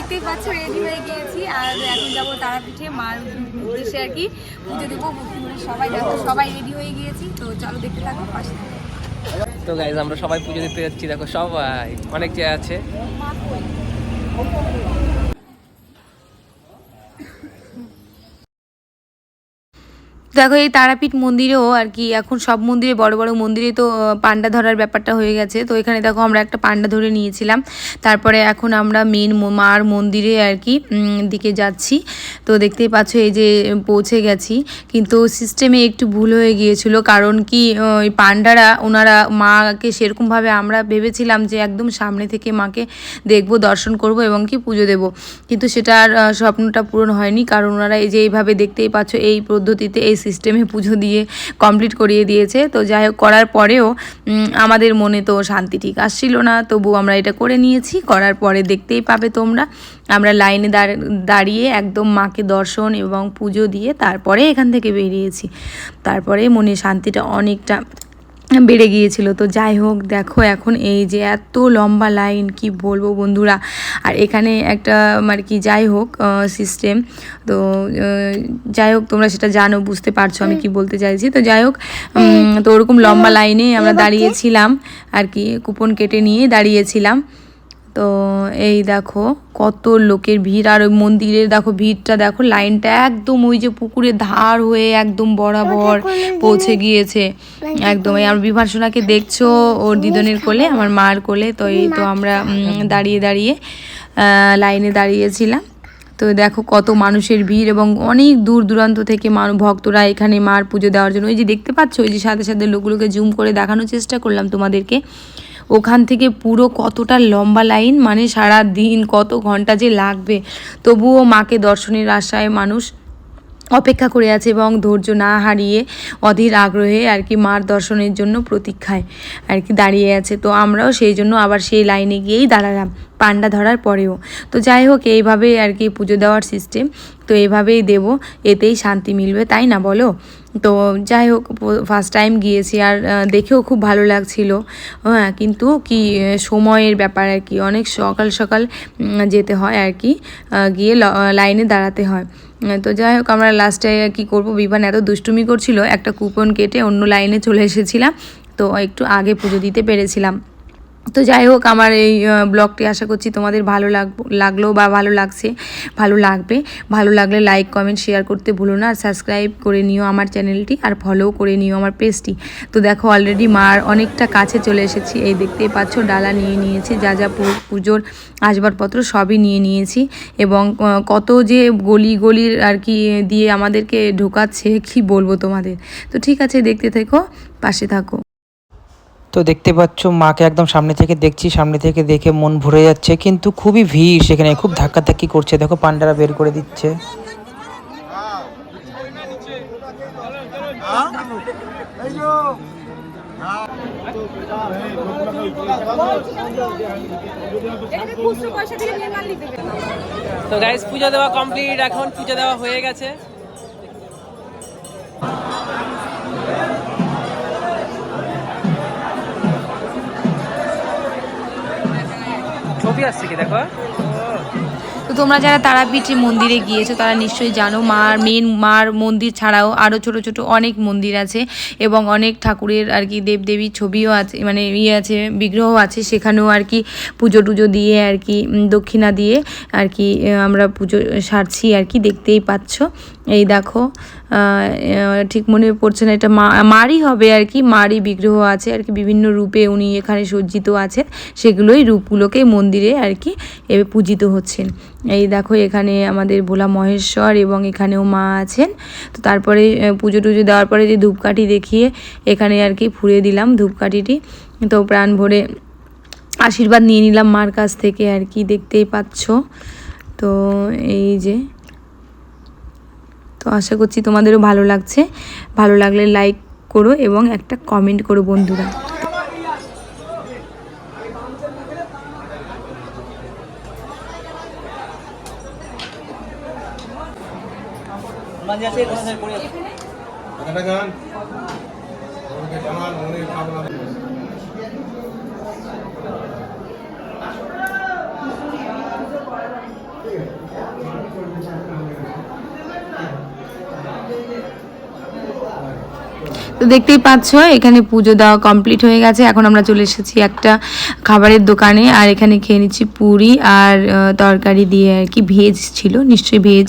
দেখতেই পাচ্ছ রেডি হয়ে গিয়েছি। আর এখন যাব তারাপীঠে মার উদ্দেশ্যে আর কি। পুজো দেবো সবাই দেখো সবাই রেডি হয়ে গিয়েছি। তো চলো দেখতে থাকো, পাশে তো গাইজ আমরা সবাই পুজো দিতে যাচ্ছি। দেখো সবাই, অনেক চেয়ে আছে। দেখো, এই তারাপীঠ মন্দিরেও আর কি এখন সব মন্দিরে, বড় বড় মন্দিরে তো পান্ডা ধরার ব্যাপারটা হয়ে গেছে। তো এখানে দেখো, আমরা একটা পান্ডা ধরে নিয়েছিলাম। তারপরে এখন আমরা মেন মার মন্দিরে আর কি দিকে যাচ্ছি। তো দেখতেই পাচ্ছ, এই যে পৌঁছে গেছি। কিন্তু সিস্টেমে একটু ভুল হয়ে গিয়েছিল। কারণ কি ওই পান্ডারা, ওনারা মাকে সেরকমভাবে আমরা ভেবেছিলাম যে একদম সামনে থেকে মাকে দেখব, দর্শন করব এবং কি পুজো দেব। কিন্তু সেটার স্বপ্নটা পূরণ হয়নি। কারণ ওনারা এই যে এইভাবে দেখতেই পাচ্ছ, এই পদ্ধতিতে, এই সিস্টেমে পুজো দিয়ে কমপ্লিট করিয়ে দিয়েছে। তো যাই হোক, করার পরেও আমাদের মনে তো শান্তি ঠিক আসছিল না। তবু আমরা এটা করে নিয়েছি। করার পরে দেখতেই পাবে তোমরা। আমরা লাইনে দাঁড়- দাঁড়িয়ে একদম মাকে দর্শন এবং পুজো দিয়ে তারপরে এখান থেকে বেরিয়েছি। তারপরে মনে শান্তিটা অনেকটা বেড়ে গিয়েছিল। তো যাই হোক দেখো এখন এই যে এত লম্বা লাইন কি বলব বন্ধুরা? আর এখানে একটা মানে কি যাই হোক সিস্টেম তো যাই হোক তোমরা সেটা জানো বুঝতে পারছ আমি কি বলতে চাইছি। তো যাই হোক তো ওরকম লম্বা লাইনে আমরা দাঁড়িয়েছিলাম আর কি কুপন কেটে নিয়ে দাঁড়িয়েছিলাম। তো এই দেখো কত লোকের ভিড়। আর ওই মন্দিরের দেখো ভিড়টা দেখো লাইনটা একদম ওই যে পুকুরের ধার হয়ে একদম বরাবর পৌঁছে গিয়েছে। একদম এই আমার বিভাসনাকে দেখছ ওর দিদনের কোলে আমার মার কোলে। তো এই তো আমরা দাঁড়িয়ে দাঁড়িয়ে লাইনে দাঁড়িয়েছিলাম। তো দেখো কত মানুষের ভিড় এবং অনেক দূর দূরান্ত থেকে ভক্তরা এখানে মার পুজো দেওয়ার জন্য। ওই যে দেখতে পাচ্ছ ওই যে সাথে সাথে লোকগুলোকে জুম করে দেখানোর চেষ্টা করলাম তোমাদেরকে। ওখান থেকে পুরো কতটা লম্বা লাইন মানে সারা দিন কত ঘণ্টা যে লাগবে। তবুও মাকে দর্শনের আশায় মানুষ অপেক্ষা করে আছে এবং ধৈর্য না হারিয়ে অধীর আগ্রহে আর কি মার দর্শনের জন্য প্রতীক্ষায় আর কি দাঁড়িয়ে আছে। তো আমরাও সেই জন্য আবার সেই লাইনে গিয়েই দাঁড়ালাম, পান্ডা ধরার পরেও। তো যাই হোক এইভাবে আর কি পুজো দেওয়ার সিস্টেম তো এইভাবেই দেব, এতেই শান্তি মিলবে, তাই না বলো? তো যাই হোক ফার্স্ট টাইম গিয়েছি আর দেখেও খুব ভালো লাগছিল। হ্যাঁ কিন্তু কি সময়ের ব্যাপার আর কি, অনেক সকাল সকাল যেতে হয় আর কি গিয়ে লাইনে দাঁড়াতে হয়। তো যাই হোক, আমরা লাস্টে কি করব? বিভান এত দুষ্টুমি করছিল, একটা কুপন কেটে অন্য লাইনে চলে এসেছিলাম, তো একটু আগে পুজো দিতে পেরেছিলাম। তো যাই হোক, আমার এই ব্লগটি আশা করছি তোমাদের ভালো লাগ, লাগল বা ভালো লাগছে, ভালো লাগবে। ভালো লাগলে লাইক কমেন্ট শেয়ার করতে ভুলো না। আর সাবস্ক্রাইব করে নিও আমার চ্যানেলটি আর ফলো করে নিও আমার পেজটি তো দেখো অলরেডি মার অনেকটা কাছে চলে এসেছি। এই দেখতেই পাচ্ছ, ডালা নিয়ে নিয়েছি, যা যা পুজোর আসবাবপত্র সবই নিয়ে নিয়েছি এবং কত যে গলি গলির আর কি দিয়ে আমাদেরকে ঢোকাচ্ছে, কি বলব তোমাদের? তো ঠিক আছে, দেখতে থেকো, পাশে থাকো। তো দেখতে পাচ্ছ, মাকে একদম সামনে থেকে দেখছি, সামনে থেকে দেখে মন ভরে যাচ্ছে, কিন্তু খুবই ভিড় সেখানে, খুব ধাক্কাধাক্কি করছে দেখো, পান্ডারা বের করে দিচ্ছে। তো গাইজ পুজো দেওয়া কমপ্লিট এখন পুজো দেওয়া হয়ে গেছে ছবি আসছে কি দেখো তো তোমরা যারা তারাপীঠে মন্দিরে গিয়েছো, তারা নিশ্চয়ই জানো, মার মেন মার মন্দির ছাড়াও আরও ছোট ছোট অনেক মন্দির আছে এবং অনেক ঠাকুরের আর কি দেবদেবীর ছবিও আছে মানে ইয়ে আছে বিগ্রহ আছে, সেখানেও আর কি পুজো টুজো দিয়ে আর কি দক্ষিণা দিয়ে আর কি আমরা পুজো সারছি আর কি, দেখতেই পাচ্ছ। এই দেখো ঠিক মনে পড়ছে না, এটা মারই হবে আর কি, মারই বিগ্রহ আছে আর কি, বিভিন্ন রূপে উনি এখানে সজ্জিত আছেন, সেগুলোই রূপগুলোকে মন্দিরে আর কি, এ, পূজিত হচ্ছেন। এই দেখো এখানে আমাদের ভোলা মহেশ্বর এবং এখানেও মা আছেন। তো তারপরে পুজো টুজো দেওয়ার পরে যে ধূপকাঠি দেখিয়ে এখানে আর কি ফুঁড়ে দিলাম ধূপকাঠিটি। তো প্রাণ ভরে আশীর্বাদ নিয়ে নিলাম মার কাছ থেকে আর কি, দেখতেই পাচ্ছ। তো এই যে, তো আশা করছি তোমাদেরও ভালো লাগছে। ভালো লাগলে লাইক করো এবং একটা কমেন্ট করো বন্ধুরা। কথাটা গান। জানান মনের ভাবনা তো দেখতেই পাচ্ছ, এখানে পুজো দেওয়া কমপ্লিট হয়ে গেছে। এখন আমরা চলে এসেছি একটা খাবারের দোকানে, আর এখানে খেয়ে নিচ্ছি পুরি আর তরকারি দিয়ে আর কি ভেজ ছিল, নিশ্চয়ই ভেজ।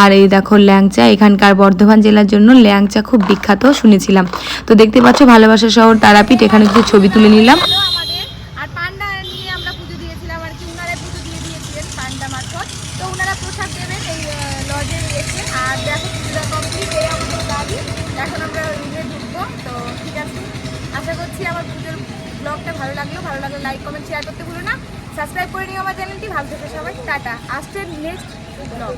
আর এই দেখো ল্যাংচা, এখানকার বর্ধমান জেলার জন্য ল্যাংচা খুব বিখ্যাত, শুনেছিলাম। তো দেখতে পাচ্ছ, ভালোবাসা শহর তারাপীঠ, এখানে কিছু ছবি তুলে নিলাম। তো ওনারা প্রসাদ দেবেন এই লজে এসে, আর দেখো কমপ্লিট আমাদের গাড়ি এখন আমরা রুমে ঢুকবো, তো ঠিক আছে। আশা করছি আমার পুজোর ব্লগটা ভালো লাগল। ভালো লাগলে লাইক কমেন্ট শেয়ার করতে ভুলো না। সাবস্ক্রাইব করে নিও আমার চ্যানেলটি ভালো থেকে সবাই। টাটা। আসছে নেক্সট ব্লগ